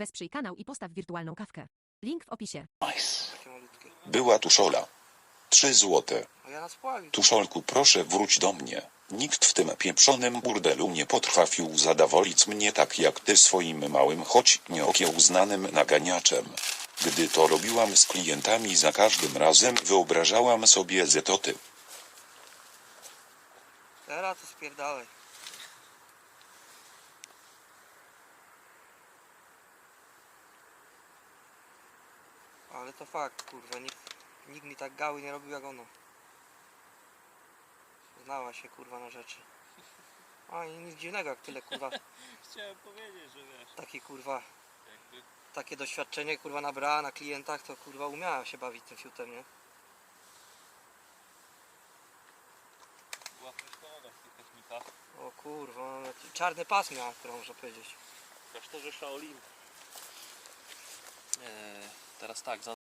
Wesprzyj kanał i postaw wirtualną kawkę. Link w opisie. Nice. Takie malutkie. Była tuszola. Trzy złote. A ja na spławił. Tuszolku proszę wróć do mnie. Nikt w tym pieprzonym burdelu nie potrafił zadowolić mnie tak jak ty swoim małym, choć nieokiełznanym naganiaczem. Gdy to robiłam z klientami za każdym razem wyobrażałam sobie zetoty. Teraz to spierdalaj. Ale to fakt, kurwa, nikt, nikt mi tak gały nie robił jak ono. Znała się, kurwa, na rzeczy. A i nic dziwnego, jak tyle, kurwa, Chciałem powiedzieć, że wiesz, taki, kurwa, jakby takie doświadczenie, kurwa, nabrała na klientach, to, kurwa, umiała się bawić tym fiutem, nie? w tych technikach. O kurwa, czarny pas miała, którą muszę powiedzieć. W klasztorze Shaolin. Eee, teraz tak, za